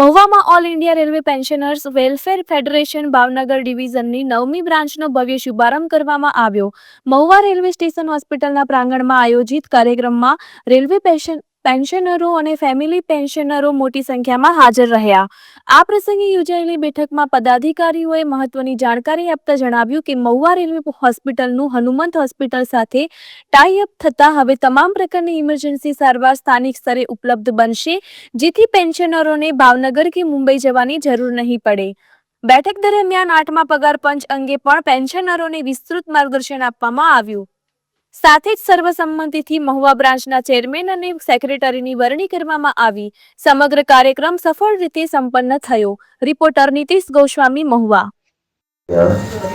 મહુવામાં all India railway pensioners welfare federation Bhavnagar ડિવિઝનની નવમી બ્રાન્ચનો ભવ્ય શુભારંભ કરવામાં આવ્યો. મહુવા રેલવે સ્ટેશન હોસ્પિટલના પ્રાંગણમાં આયોજિત કાર્યક્રમમાં રેલવે પેન્શન પેન્શનરો અને ફેમિલી પેન્શનરો મોટી સંખ્યામાં હાજર રહ્યા. આ પ્રસંગે યોજાયેલી બેઠકમાં પદાધિકારીઓએ મહત્વની જાણકારી આપતા જણાવ્યું કે મહુવા રેલવે હોસ્પિટલનું હનુમંત હોસ્પિટલ સાથે ટાઈ અપ થતાં હવે તમામ પ્રકારની ઇમરજન્સી સારવાર સ્થાનિક સ્તરે ઉપલબ્ધ બનશે, જેથી પેન્શનરોને ભાવનગર કે મુંબઈ જવાની જરૂર નહીં પડે. બેઠક દરમિયાન આઠમા પગાર પંચ અંગે પણ પેન્શનરોને વિસ્તૃત માર્ગદર્શન આપવામાં આવ્યું. સાથે જ સર્વસંમતિથી મહુવા બ્રાન્ચના ચેરમેન અને સેક્રેટરીની વરણી કરવામાં આવી. સમગ્ર કાર્યક્રમ સફળ રીતે સંપન્ન થયો. રિપોર્ટર નીતિશ ગોસ્વામી, મહુવા.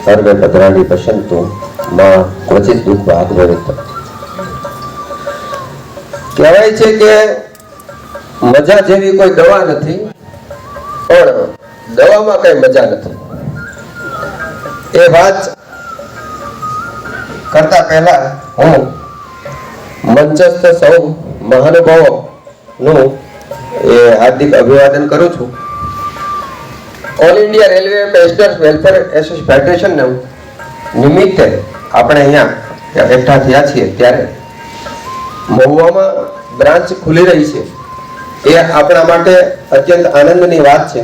સર્વે ભદ્રાણી પશ્યંતુ માં ક્વચિત દુઃખ ભાગ ભવિત કહેવાય છે કે મજા જેવી કોઈ દવા નથી, પણ દવામાં કઈ મજા નથી. એ વાત કરતા પહેલા હું મંચસ્થ સૌ મહાનુભાવોનું એ હાર્દિક અભિવાદન કરું છું. All India railway passenger welfare federation federation નિમિત્તે આપણે અહીંયા એકઠા થયા છીએ ત્યારે મહુવામાં બ્રાન્ચ ખુલી રહી છે. એ આપણા માટે અત્યંત આનંદની વાત છે.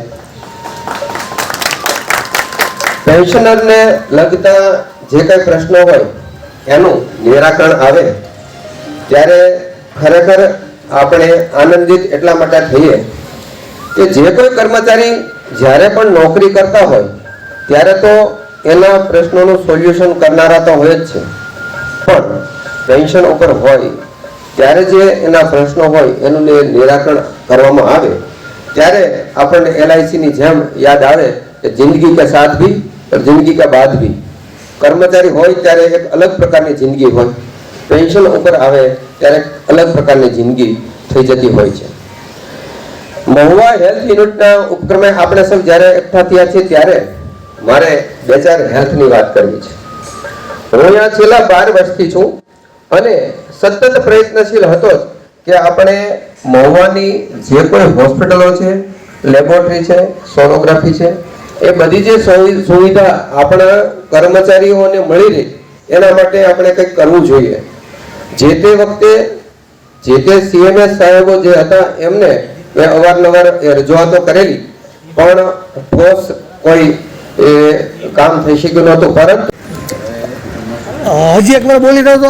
પેન્શનરને લગતા જે કઈ પ્રશ્નો હોય એનું નિરાકરણ આવે, ત્યારે ખરેખર આપણે આનંદિત એટલા માટે થઈએ કે જે કોઈ કર્મચારી જ્યારે પણ નોકરી કરતા હોય, ત્યારે તો એના પ્રશ્નોનું સોલ્યુશન કરનારા તો હોય જ છે. પણ પેન્શન ઉપર હોય, ત્યારે જે એના પ્રશ્નો હોય, એનું નિરાકરણ કરવામાં આવે, ત્યારે આપણને એલઆઈસીની જેમ યાદ આવે કે જિંદગી કે સાથ ભી જિંદગી કે બાદ ભી. કર્મચારી હોય ત્યારે એક અલગ પ્રકારની જિંદગી હોય. પેન્શન ઉપર આવે ત્યારે અલગ પ્રકારની જિંદગી થઈ જતી હોય છે. મહુવા હેલ્થ યુનિટના ઉપક્રમે આપણે સૌ જ્યારે એકઠા થયા છીએ ત્યારે મારે બે ચાર હેલ્થની વાત કરવી છે. હું અહીંયા છેલ્લા બાર વર્ષથી છું અને સતત પ્રયત્નશીલ હતો જ કે આપણે મહુવાની જે કોઈ હોસ્પિટલો છે, લેબોરેટરી છે, સોનોગ્રાફી છે એ બધી જે સુવિધા આપણા કર્મચારીઓને મળી રહે એના માટે આપણે કંઈક કરવું જોઈએ. જે તે વખતે જે તે સીએમએસ સાહેબો જે હતા એમને મેં અવારનવાર રજૂઆતો કરેલી પણ ઠોસ કોઈ એ કામ થઈ શક્યું નહોતું પરંતુ હજી એકવાર બોલી દો તો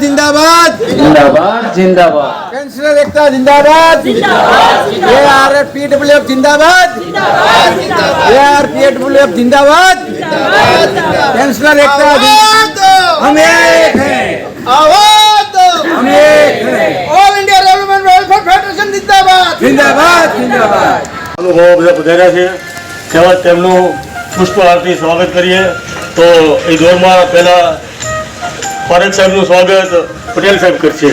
જિંદાબાદ! જિંદાબાદ દેવું પેન્શનર છે એકતા આપણે. જિંદાબાદ જિંદાબાદ જિંદાબાદ પેન્શનર એકતા જિંદાબાદ એઆરએફ પીડબ્લ્યુએફ જિંદાબાદ એઆર પીડબ્લ્યુએફ જિંદાબાદ પેન્શનર એકતા જિંદાબાદ हम एक हैं आवाज हम एक हैं all India railway welfare federation जिंदाबाद जिंदाबाद जिंदाबाद અનુભવો બધા પધાર્યા છે તેમાં તેમનું પુષ્પ આરતી સ્વાગત કરીએ તો એ દોરમાં પહેલા પારેખ સાહેબનું સ્વાગત પટેલ સાહેબ કરશે